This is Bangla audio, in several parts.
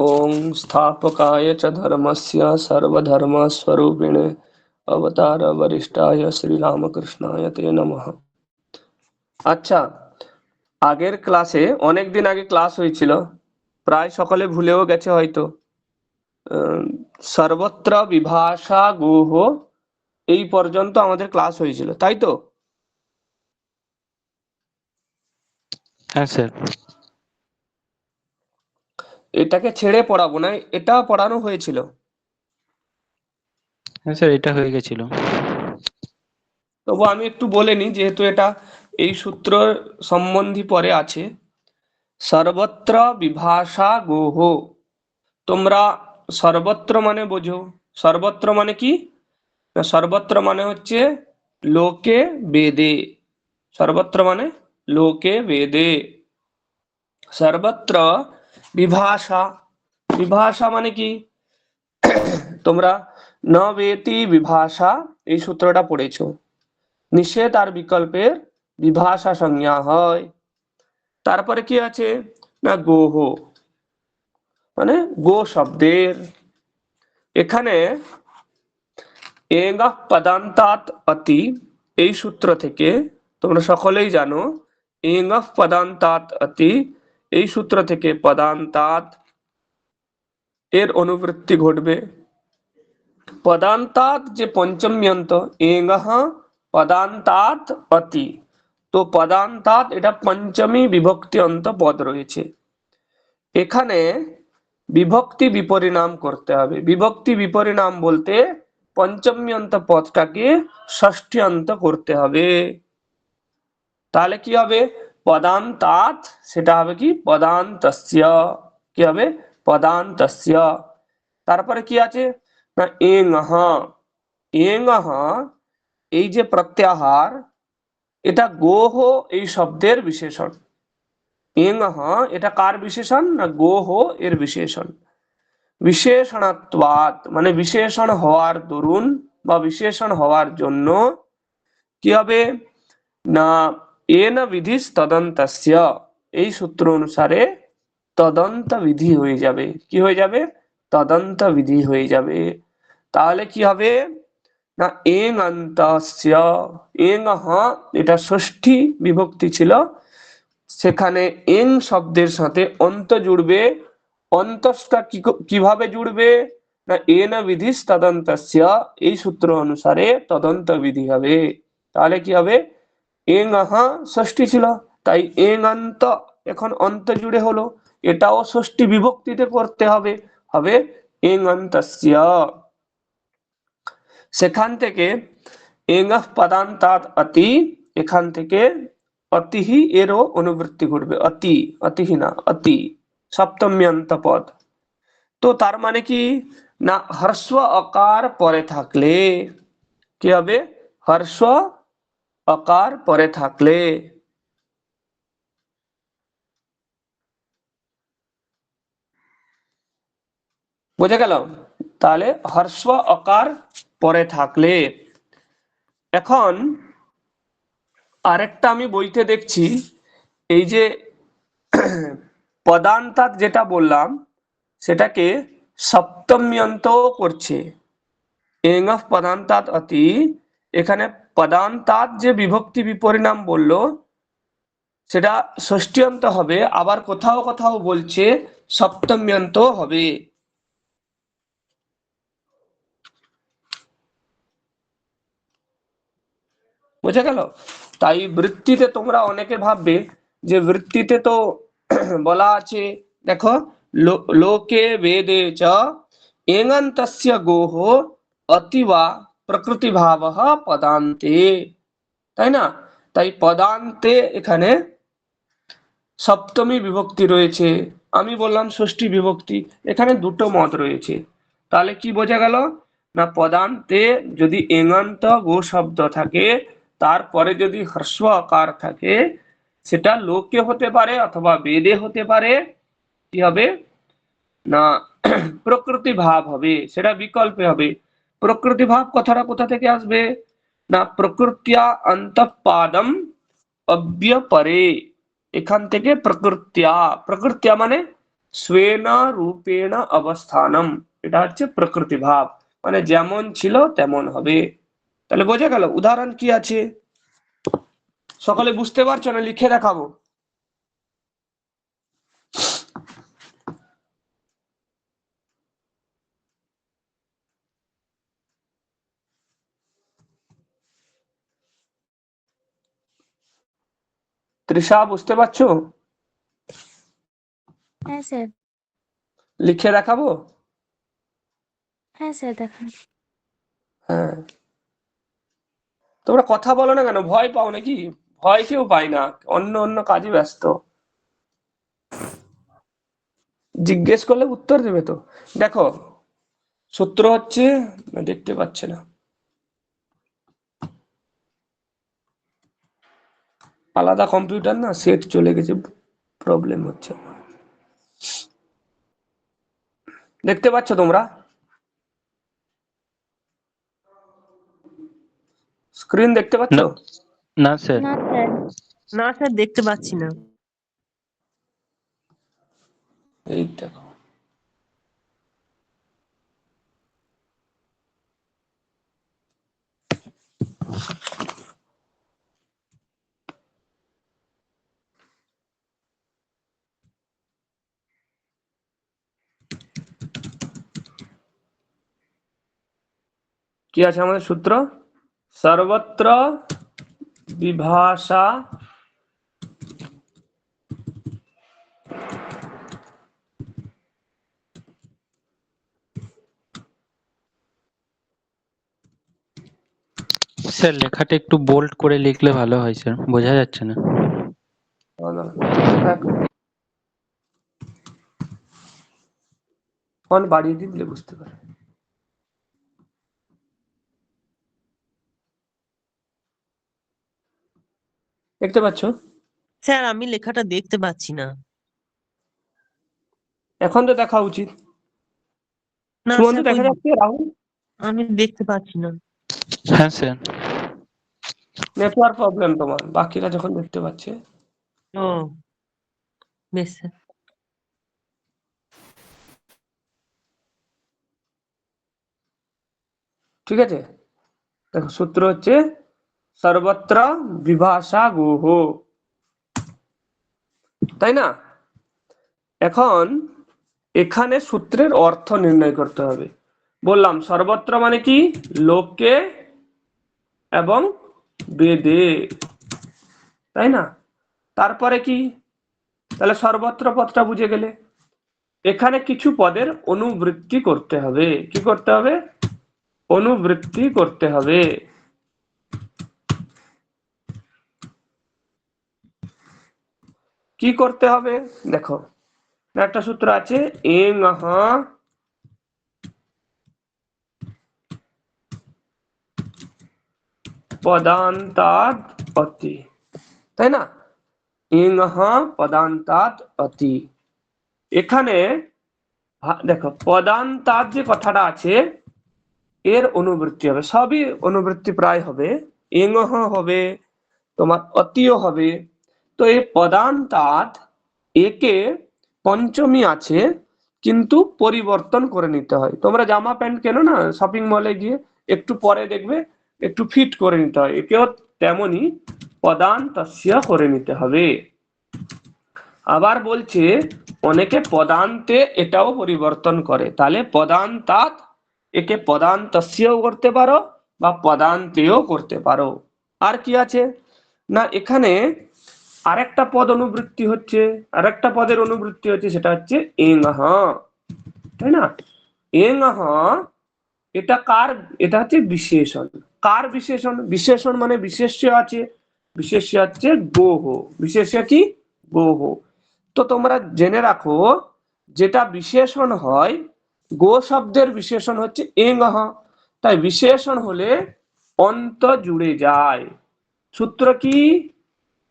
ॐ स्थापकाय च धर्मस्य सर्वधर्मस्वरूपिणे অবতার বরিষ্ঠায় শ্রীরামকৃষ্ণায় তে নমঃ আচ্ছা আগের ক্লাসে অনেক দিন আগে ক্লাস হয়েছিল প্রায় সকলে ভুলেও গেছে হয়তো আহ, সর্বত্র বিভাষা গুহ এই পর্যন্ত আমাদের ক্লাস হয়েছিল তাই তো হ্যাঁ স্যার এটাকে ছেড়ে পড়াবো না এটা পড়ানো হয়েছিল। হ্যাঁ স্যার এটা হয়ে গেছিল। তবু আমি একটু বলে নিই যেহেতু এটা এই সূত্র সম্বন্ধী পরে আছে সর্বত্র বিভাষা গোহ। তোমরা সর্বত্র মানে বোঝো। সর্বত্র মানে কি? সর্বত্র মানে হচ্ছে লোকে বেদে। সর্বত্র মানে লোকে বেদে। সর্বত্র বিভাষা। বিভাষা মানে কি? তোমরা ন বেতি বিভাষা এই সূত্রটা পড়েছো। নিষেধ আর বিকল্পের বিভাষা সংজ্ঞা হয়। তারপরে কি আছে? না, গোহ। মানে গো শব্দের। এখানে এঙ্গ পদান্তাত অতি এই সূত্র থেকে তোমরা সকলেই জানো, এঙ্গ পদান্তাত অতি এই সূত্র থেকে পদান্তাত এর অনুবৃত্তি ঘটবে। পদান্তাত যে পঞ্চম্যন্ত এঙ্গ পদান্তাত অতি। তো পদান্তাত এটা পঞ্চমী বিভক্তি অন্ত পদ রয়েছে। এখানে বিভক্তি বিপরিণাম করতে হবে। বিভক্তি বিপরিণাম বলতে পঞ্চমী অন্ত পদটাকে ষষ্ঠী অন্ত করতে হবে। তাহলে কি হবে? পদান্তাত সেটা হবে কি? পদান্তস্য। কি হবে? পদান্তস্য। তারপরে কি আছে? না এং এং এই যে প্রত্যাহার, এটা গোহ এই শব্দের বিশেষণ। এং এটা কার বিশেষণ? না, গোহ এর বিশেষণ। বিশেষণত্বাৎ মানে বিশেষণ হওয়ার দরুন বা বিশেষণ হওয়ার জন্য কি হবে? না এন বিধি তদন্তস্য এই সূত্র অনুসারে তদন্ত বিধি হয়ে যাবে। কি হয়ে যাবে? তদন্ত বিধি হয়ে যাবে। তাহলে কি হবে? না এং অন্তস্য এং হ এটা ষষ্ঠী বিভক্তি ছিল। সেখানে এং শব্দের সাথে অন্ত জুড়বে। অন্তসটা কীভাবে জুড়বে? না, এন বিধি তদন্তস্য এই সূত্র অনুসারে তদন্ত বিধি হবে। তাহলে কি হবে? এং আহ ষষ্ঠী ছিল। তাই এং অন্ত এখন অন্ত জুড়ে হলো। এটাও ষষ্ঠী বিভক্তিতে করতে হবে। হবে এং অন্তস্য সেখান থেকে এঙ্গ পদান্তাত অতি, এখান থেকে অতিহি এরও অনুবৃত্তি ঘটবে। অতি, অতিহি না, অতি, সপ্তম্যন্ত পদ। তো তার মানে কি? না হর্স্ব অকার পরে থাকলে কি হবে? হর্স্ব অকার পরে থাকলে বুঝে গেল? তাহলে হর্স্ব অকার পরে থাকলে। এখন আরেকটা আমি বইতে দেখছি, এই যে পদান্তাত যেটা বললাম, সেটাকে সপ্তম্যন্ত করছে। এং অফ পদান্তাত অতি, এখানে পদান্তাত যে বিভক্তি বিপরিণাম বলল, সেটা ষষ্ঠীয়ন্ত হবে, আবার কোথাও কোথাও বলছে সপ্তম্যন্ত হবে। বুঝে গেল? তাই বৃত্তিতে তোমরা অনেকে ভাববে যে বৃত্তিতে তো বলা আছে, দেখো লোকে বেদে চ, এঙন্তস্য গোহ অতিবা প্রকৃতি ভাব পদান্তে তাই না? তাই পদান্তে এখানে সপ্তমী বিভক্তি রয়েছে। আমি বললাম ষষ্ঠী বিভক্তি, এখানে দুটো মত রয়েছে। তাহলে কি বোঝা গেল? না, পদান্তে যদি এঙন্ত গো শব্দ থাকে, তারপরে যদি হ্রস্ব আকার থাকে, সেটা লোকে হতে পারে অথবা বেদে হতে পারে, কি হবে? না প্রকৃতি ভাব হবে, সেটা বিকল্পে হবে। প্রকৃতি ভাব কথাটা কোথা থেকে আসবে? না, প্রকৃতিয়া অন্তপাদম অব্যপরে। এখান থেকে প্রকৃতিয়া। প্রকৃতিয়া মানে স্বেন রূপেণ অবস্থানম। এটা হচ্ছে প্রকৃতি ভাব মানে যেমন ছিল তেমন হবে। তাহলে বোঝা গেল, উদাহরণ কি আছে? সকলে বুঝতে পারছ না? লিখে দেখাবো। তৃষা বুঝতে পারছ? হ্যাঁ স্যার। লিখে দেখাবো? হ্যাঁ স্যার দেখান। হ্যাঁ। তোমরা কথা বলো না কেন? ভয় পাও নাকি? ভয় কেউ পায় না। অন্য অন্য কাজে ব্যস্ত। জিজ্ঞেস করলে উত্তর দেবে তো। দেখো সূত্র হচ্ছে দেখতে পাচ্ছে না। আলাদা কম্পিউটার না সেট চলে গেছে প্রবলেম হচ্ছে দেখতে পাচ্ছ তোমরা? স্ক্রিন দেখতে পাচ্ছ? না। না স্যার না স্যার না স্যার দেখতে পাচ্ছি না। এই দেখো। কি আছে আমাদের সূত্র? সর্বত্র বিভাষা স্যার লেখাটা একটু বোল্ড করে লিখলে ভালো হয় স্যার। বোঝা যাচ্ছে না। ফোন বাড়িয়ে দিলে বুঝতে পারে দেখতে পাচ্ছ? স্যার আমি লেখাটা দেখতে পাচ্ছি না। এখন তো দেখা উচিত। না সুমন্ত দেখা যাচ্ছে? রাহুল? আমি দেখতে পাচ্ছি না। হ্যাঁ স্যার। নেটওয়ার্ক প্রবলেম তোমার। বাকিরা যখন দেখতে পাচ্ছে। ও বেশ স্যার। ঠিক আছে? দেখো সূত্র হচ্ছে সর্বত্র বিভাষা গুহ তাই না? এখন এখানে সূত্রের অর্থ নির্ণয় করতে হবে। বললাম, সর্বত্র মানে কি? লোকে এবং বেদে। তাই না? তারপরে কি? তাহলে সর্বত্র পদটা বুঝে গেলে। এখানে কিছু পদের অনুবৃত্তি করতে হবে। কি করতে হবে? অনুবৃত্তি করতে হবে। কি করতে হবে? দেখো, একটা সূত্র আছে এং পদান্তাদ অতি তাই না? ইং পদান্তাদ অতি এখানে দেখো পদান্তাদ যে কথাটা আছে, এর অনুবৃত্তি হবে, সবই অনুবৃত্তি প্রায় হবে। এংহ হবে, তোমার অতিও হবে। তো এই পদান্তাত একে পঞ্চমী আছে, কিন্তু পরিবর্তন করে নিতে হয়। তোমরা জামা প্যান্ট কেনো না শপিং মলে গিয়ে একটু পরে দেখবে, একটু ফিট করে নিতে হয়। একেও তেমনি পদান্তস্য করে নিতে হবে। আবার বলছে, অনেকে পদান্তে এটাও পরিবর্তন করে। তাহলে পদান্তাত একে পদান্তস্যও করতে পারো বা পদান্তেও করতে পারো। আর কি আছে? না, এখানে আরেকটা পদ অনুবৃত্তি হচ্ছে, আরেকটা পদের অনুবৃত্তি হচ্ছে সেটা হচ্ছে এং তাই না? এং এটা কার, এটা হচ্ছে বিশেষণ। কার বিশেষণ? বিশেষণ মানে বিশেষ্য আছে, বিশেষ্য হচ্ছে গোহ। বিশেষ্য কি? গোহ। তো তোমরা জেনে রাখো, যেটা বিশেষণ হয়, গো শব্দের বিশেষণ হচ্ছে এং তাই বিশেষণ হলে অন্ত জুড়ে যায়। সূত্র কি?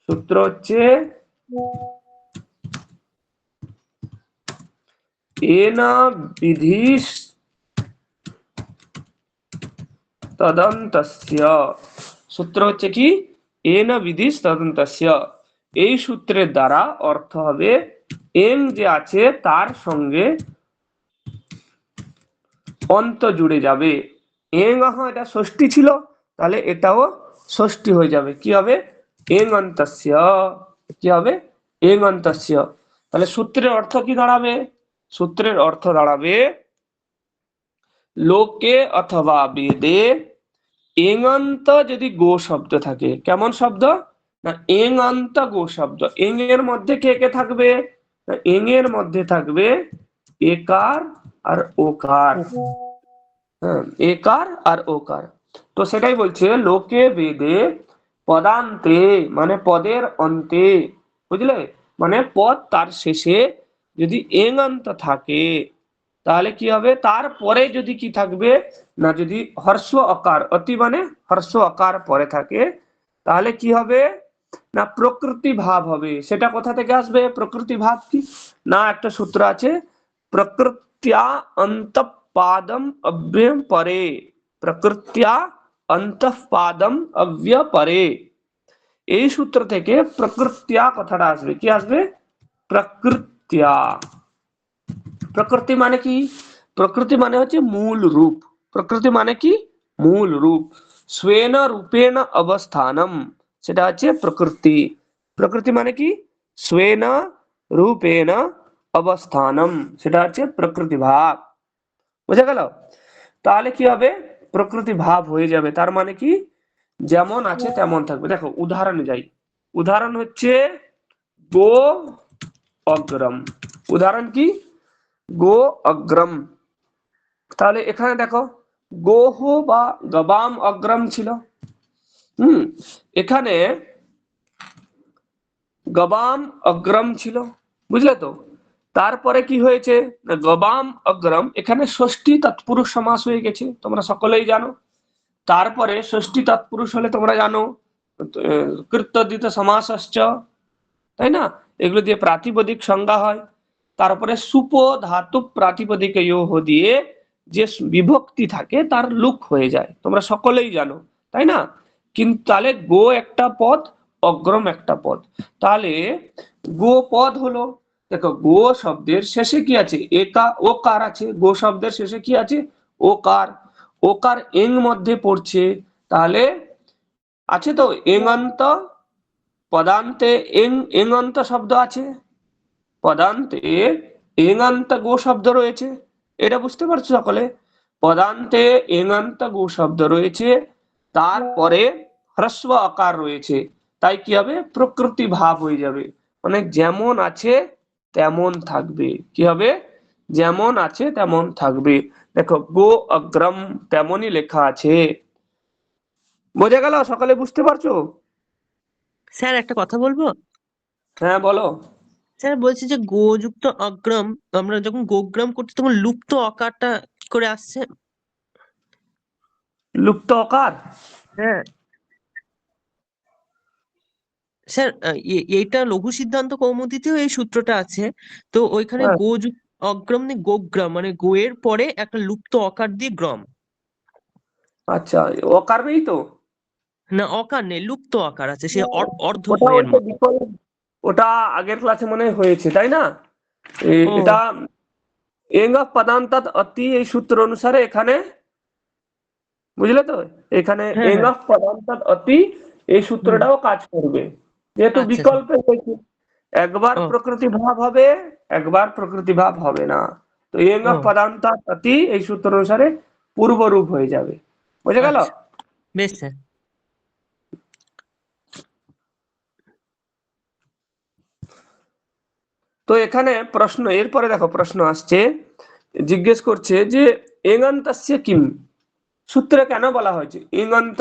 সূত্র হচ্ছে এন বিধিস তদন্তস্য। সূত্র হচ্ছে কি? এন বিধিস তদন্তস্য। এই সূত্রের দ্বারা অর্থ হবে এং যে আছে তার সঙ্গে অন্ত জুড়ে যাবে। এং আহ এটা ষষ্ঠী ছিল, তাহলে এটাও ষষ্ঠী হয়ে যাবে। কি হবে? এং অন্তস্য কি হবে এং অন্তস্য তাহলে সূত্রের অর্থ কি দাঁড়াবে সূত্রের অর্থ দাঁড়াবে লোকে অথবা বেদে এঙ্গন্ত যদি গো শব্দ থাকে কেমন শব্দ না এঙ্গন্ত গো শব্দ এং এর মধ্যে কে কে থাকবে এং এর মধ্যে থাকবে একার আর ওকার একার আর ওকার তো সেটাই বলছে লোকে বেদে পদান্তে মানে পদের অন্তে বুঝলে মানে পদ তার শেষে যদি এঙ্গন্ত থাকে তাহলে কি হবে তারপরে যদি কি থাকবে না যদি হর্ষ অকার অতি মানে হর্ষ অকার পরে থাকে তাহলে কি হবে না প্রকৃতি ভাব হবে সেটা কোথা থেকে আসবে প্রকৃতি ভাব কি না একটা সূত্র আছে প্রকৃত্য়া অন্তপাদম অব্যম পরে প্রকৃত্য়া অন্তঃপাদম অব্য পরে এই সূত্র থেকে প্রকৃত্য়া কথাটা আসবে কি আসবে প্রকৃত্য়া প্রকৃতি মানে কি প্রকৃতি মানে হচ্ছে মূল রূপ প্রকৃতি মানে কি মূল রূপ স্বেন রূপেণ অবস্থানম সেটা হচ্ছে প্রকৃতি প্রকৃতি মানে কি স্বেন রূপেণ অবস্থানম সেটা হচ্ছে প্রকৃতি ভাব বুঝা গেল তাহলে কি হবে প্রকৃতি ভাব হয়ে যাবে। তার মানে কি? যেমন আছে তেমন থাকবে। দেখো উদাহরণ যাই। উদাহরণ হচ্ছে গো অগ্রম। উদাহরণ কি? গো অগ্রম। তাহলে এখানে দেখো গোহ বা গবাম অগ্রম ছিল। হুম এখানে গবাম অগ্রম ছিল। বুঝলে তো? তারপরে কি হয়েছে? গবাম অগ্রম, এখানে ষষ্ঠী তৎপুরুষ সমাস হয়ে গেছে, তোমরা সকলেই জানো। তারপরে ষষ্ঠী তৎপুরুষ হলে তোমরা জানো কৃত্যদিত সমাস তাই না? এগুলো দিয়ে প্রাতিপদিক সংজ্ঞা হয়। তারপরে সুপ ধাতু প্রাতিপদিক দিয়ে যে বিভক্তি থাকে, তার লুক হয়ে যায়। তোমরা সকলেই জানো, তাই না? কিন্তু তাহলে গো একটা পদ, অগ্রম একটা পদ। তাহলে গো পদ হলো দেখো গো শব্দের শেষে কি আছে? একা কার আছে। গো শব্দের শেষে কি আছে? ও কার ও কার এং মধ্যে পড়ছে। তাহলে আছে তো এঙ্গন্ত পদান্তে এং এঙ্গন্ত শব্দ আছে। পদান্তে এঙ্গান্ত গো শব্দ রয়েছে। এটা বুঝতে পারছ সকলে? পদান্তে এঙ্গান্ত গো শব্দ রয়েছে। তারপরে হ্রস্ব আকার রয়েছে। তাই কি হবে? প্রকৃতি ভাব হয়ে যাবে। মানে যেমন আছে তেমন থাকবে। কি হবে? যেমন আছে তেমন থাকবে। দেখো গো অগ্রম তেমনই লেখা আছে। বোঝা গেল? সকালে বুঝতে পারছ? স্যার একটা কথা বলব? হ্যাঁ বলো। স্যার বলছি যে গোযুক্ত অগ্রম আমরা যখন গোগ্রাম করছি তখন লুপ্ত অকারটা কি করে আসছে? লুপ্ত অকার? হ্যাঁ। স্যার এইটা লঘু সিদ্ধান্ত কৌমুদিতেও এই সূত্রটা আছে। তো ওইখানে গো গোযুক্ত অগ্রম গোগ্রাম মানে গোয়ের পরে একটা লুপ্ত অকার দিয়ে গ্রম। আচ্ছা অকার নেই তো? না অকার নেই লুপ্ত আকার আছে সে অর- অর্ধ ওটা আগের ক্লাসে মনে হয় হয়েছে তাই না? এ-। এটা এঙ্গ পদান্তাত অতি এই সূত্র অনুসারে এখানে বুঝলে তো? এখানে হ্যাঁ, এঙ্গ পদান্তাত অতি এই সূত্রটাও কাজ করবে। যেহেতু আচ্ছা, বিকল্পে হয়েছে একবার প্রকৃতি ভাব হবে একবার প্রকৃতি ভাব হবে না। তো এঙ্গ ও। পদান্তাত অতি এই সূত্র অনুসারে পূর্বরূপ হয়ে যাবে। বুঝে গেল? আচ্ছা। বেশ স্যার। তো এখানে প্রশ্ন এরপরে দেখো প্রশ্ন আসছে জিজ্ঞেস করছে যে এঙ্গন্তস্য কিম? সূত্রে কেন বলা হয়েছে? এঙ্গন্ত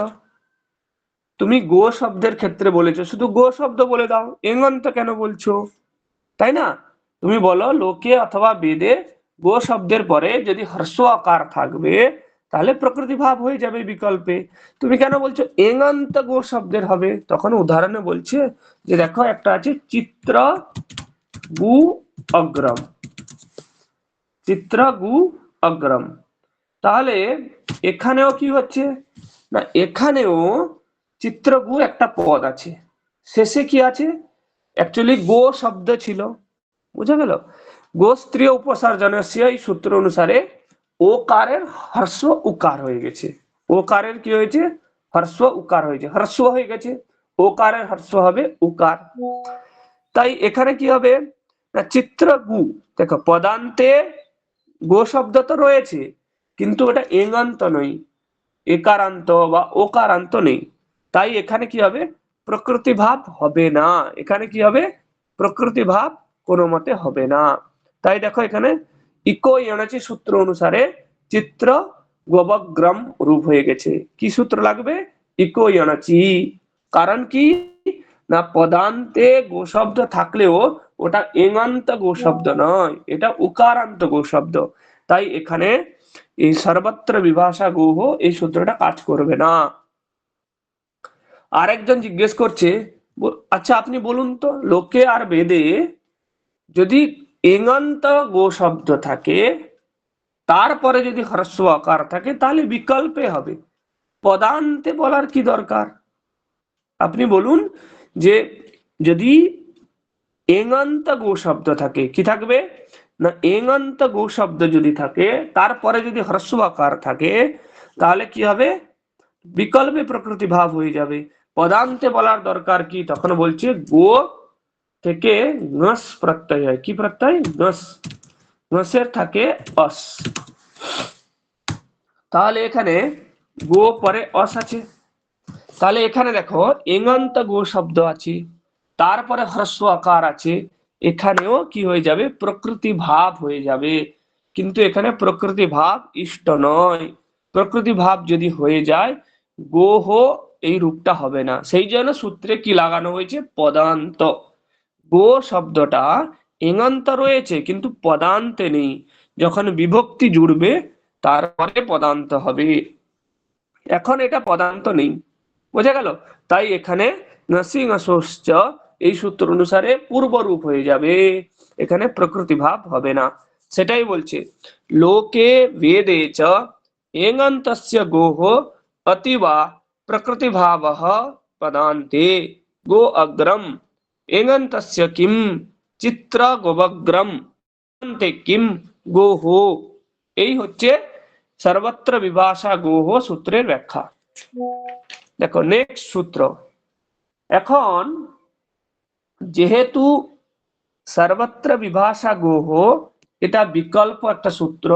তুমি গো শব্দের ক্ষেত্রে বলেছ, শুধু গো শব্দ বলে দাও, এঙ্গন্ত কেন বলছো? তাই না? তুমি বলো, লোকে অথবা বেদে গো শব্দের পরে যদি হর্ষ আকার থাকবে, তাহলে প্রকৃতি ভাব হয়ে যাবে বিকল্পে। তুমি কেন বলছো এঙ্গন্ত গো শব্দের হবে? তখন উদাহরণে বলছে যে দেখো, একটা আছে চিত্র গু অগ্রম। চিত্র গু অগ্রম। তাহলে এখানেও কি হচ্ছে? না, এখানেও চিত্রগু একটা পদ আছে। শেষে কি আছে? অ্যাকচুয়ালি গো শব্দ ছিল। বুঝা গেল? গোস্ত্রীয় উপসর্জনস্য এই সূত্র অনুসারে ওকারের হর্ষ উকার হয়ে গেছে। ওকারের কি হয়েছে? হর্ষ উকার হয়েছে। হর্ষ হয়ে গেছে। ওকারের হর্ষ হবে উকার। তাই এখানে কি হবে? না চিত্র গু দেখো, পদান্তে গো শব্দ তো রয়েছে, কিন্তু ওটা এঙ্গান্ত নয়। একারান্ত বা ওকারান্ত নেই। তাই এখানে কি হবে? প্রকৃতি ভাব হবে না। এখানে কি হবে? প্রকৃতি ভাব কোনো মতে হবে না। তাই দেখো এখানে ইকো এনাচি সূত্র অনুসারে চিত্র গোবগ্রাম রূপ হয়ে গেছে। কি সূত্র লাগবে? ইকো এনাচি কারণ কি? না পদান্তে গো শব্দ থাকলেও ওটা এঙ্গান্ত গো শব্দ নয়। এটা উকারান্ত গো শব্দ তাই এখানে এই সর্বত্র বিভাষা গোহ এই সূত্রটা কাজ করবে না। আরেকজন জিজ্ঞেস করছে আচ্ছা আপনি বলুন তো, লোকে আর বেদে যদি এঙ্গান্ত গো শব্দ থাকে, তারপরে যদি হ্রস্ব আকার থাকে, তাহলে বিকল্পে হবে। পদান্তে বলার কি দরকার? আপনি বলুন যে যদি এঙ্গান্ত গো শব্দ থাকে, কি থাকবে? না এঙ্গান্ত গো শব্দ যদি থাকে, তারপরে যদি হ্রস্ব আকার থাকে, তাহলে কি হবে? বিকল্পে প্রকৃতি ভাব হয়ে যাবে। পদান্তে বলার দরকার কি? তখন বলছে, গো থেকে নস প্রত্যয় হয়। কি প্রত্যয়? নস। নসের থাকে অস। তাহলে এখানে গো পরে অস আছে। তাহলে এখানে দেখো এঙ্গান্ত গো শব্দ আছে, তারপরে হ্রস্ব আকার আছে, এখানেও কি হয়ে যাবে? প্রকৃতি ভাব হয়ে যাবে। কিন্তু এখানে প্রকৃতি ভাব ইষ্ট নয়। প্রকৃতি ভাব যদি হয়ে যায় গো গোহ এই রূপটা হবে না। সেই জন্য সূত্রে কি লাগানো হয়েছে? পদান্ত। গো শব্দটা এঙ্গান্ত রয়েছে, কিন্তু পদান্তে নেই। যখন বিভক্তি জুড়বে, তারপরে পদান্ত হবে। এখন এটা পদান্ত নেই। বোঝা গেল? তাই এখানে নসিং অসোশ্চ এই সূত্র অনুসারে পূর্বরূপ হয়ে যাবে। এখানে প্রকৃতি ভাব হবে না। সেটাই বলছে, লোকে বেদে চ এঙ্গন্তস্য গোহ অতিবা প্রকৃতি ভাব পদান্তে গো অগ্রম এঙ্গন্তস্য কিম চিত্র গোবগ্রম পদান্তে কিম গোহ এই হচ্ছে সর্বত্র বিভাষা গোহ সূত্রের ব্যাখ্যা দেখো নেক্সট সূত্র এখন যেহেতু সর্বত্র বিভাষা গোহ এটা বিকল্প একটা সূত্র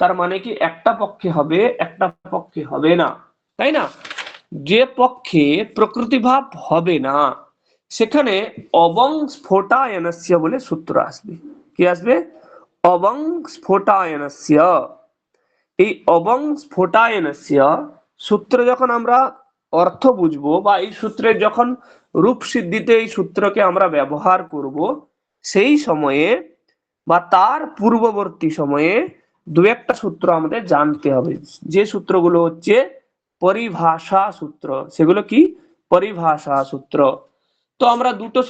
তার মানে কি একটা পক্ষে হবে একটা পক্ষে হবে না তাই না যে পক্ষে প্রকৃতি ভাব হবে না, সেখানে অবং স্ফোটায়নস্য বলে সূত্র আসবে। কি আসবে? অবং স্ফোটায়নস্য। এই অবং স্ফোটায়নস্য সূত্র যখন আমরা অর্থ বুঝব বা এই সূত্রের যখন রূপ সিদ্ধিতে এই সূত্রকে আমরা ব্যবহার করব, সেই সময়ে বা তার পূর্ববর্তী সময়ে দু একটা সূত্র আমাদের জানতে হবে। যে সূত্রগুলো হচ্ছে পরিভাষা সূত্র। সেগুলো কি? পরিভাষা সূত্র। তো আমরা দুটো